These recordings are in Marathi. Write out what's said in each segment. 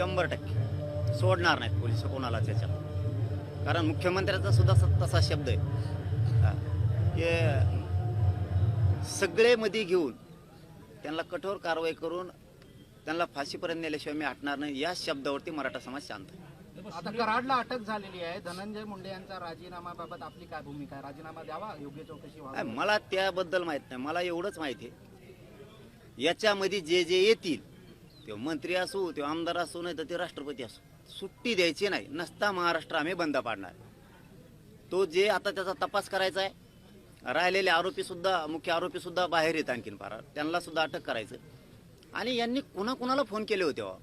टक्के. सोडणार नाहीत पोलीस कोणाला त्याच्यात कारण मुख्यमंत्र्याचा सुद्धा तसा शब्द आहे. की सगळे मध्ये घेऊन त्यांना कठोर कारवाई करून त्यांना फाशीपर्यंत नेल्याशिवाय मी हटणार नाही. या शब्दावरती मराठा समाज शांत आहे. आता कराडला अटक झालेली आहे. धनंजय मुंडे यांचा राजीनामाबाबत आपली काय भूमिका आहे? राजीनामा द्यावा? योग्य चौकशी मला त्याबद्दल माहीत नाही. मला एवढंच माहिती आहे. याच्यामध्ये जे जे येतील त्यो मंत्री असो तो आमदार असो नाही तर ते राष्ट्रपती असो. सुट्टी द्यायची नाही. नसता महाराष्ट्र आम्ही बंद पाडणार. तो जे आता त्याचा तपास करायचा आहे राहिलेले आरोपीसुद्धा मुख्य आरोपीसुद्धा बाहेर येत आणखीन फार त्यांनासुद्धा अटक करायचं. आणि यांनी कुणाकुणाला फोन केले होते हो?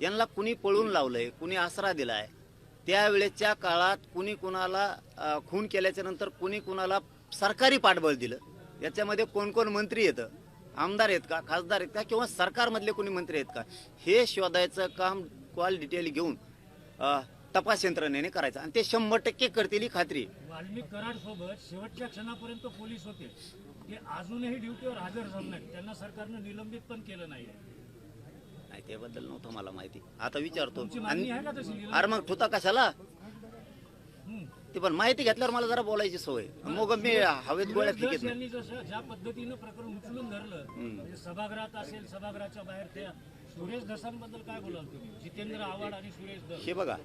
यांना कुणी पळून लावलंय कुणी आसरा दिलाय त्यावेळेच्या काळात कुणी कुणाला खून केल्याच्यानंतर कुणी कुणाला सरकारी पाठबळ दिलं? याच्यामध्ये कोण कोण मंत्री येतं? आमदार आहेत का खासदार आहेत का किंवा सरकारमधले कोणी मंत्री आहेत का हे शोधायचं काम कॉल डिटेल घेऊन अ, तपास यंत्रणेने करायचं आणि ते शंभर टक्के करतील ही खात्री आहे. वाल्मिक कराड सोबत शेवटच्या क्षणापर्यंत पोलीस होते ते अजूनही ड्युटीवर हजर झाले नाहीत त्यांना सरकारनं निलंबित पण केलं नाही नाही त्याबद्दल नव्हतं मला माहिती आता विचारतो तुमची मागणी आहे का तशी? अरे मग ठुता कशाला. ते पण माहिती घेतल्यावर मला जरा बोलायची सवय. मग मी हवेत गोळ्या सुरेश फेकीत धस नाही यांनी जसं ज्या पद्धतीनं प्रकरण उचलून धरलं म्हणजे सभागृहात असेल सभागृहाच्या बाहेर त्या सुरेश धसांबद्दल काय बोलाल तुम्ही? जितेंद्र आव्हाड आणि सुरेश धस हे बघा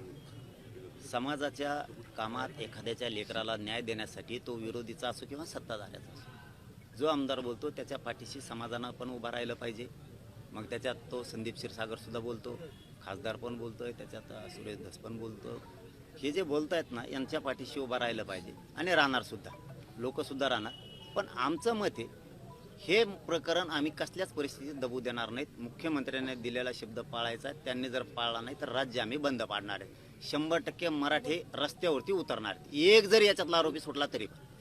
समाजाच्या कामात एखाद्याच्या लेकराला न्याय देण्यासाठी तो विरोधीचा असो किंवा सत्ताधाऱ्याचा असो जो आमदार बोलतो त्याच्या पाठीशी समाजानं पण उभं राहिलं पाहिजे. मग त्याच्यात तो संदीप क्षीरसागर सुद्धा बोलतो खासदार पण बोलतोय त्याच्यात अ, सुरेश धस पण बोलतो. हे जे बोलतायत ना यांच्या पाठीशी उभं राहिलं पाहिजे. आणि राहणार सुद्धा. लोक सुद्धा राहणार. पण आमचं मत आहे हे प्रकरण आम्ही कसल्याच परिस्थितीत दबू देणार नाहीत. मुख्यमंत्र्यांनी दिलेला शब्द पाळायचा त्यांनी जर पाळला नाही तर राज्य आम्ही बंद पाडणार आहे. शंभर टक्के मराठे रस्त्यावरती उतरणार एक जरी याच्यातला आरोपी सुटला तरी पण.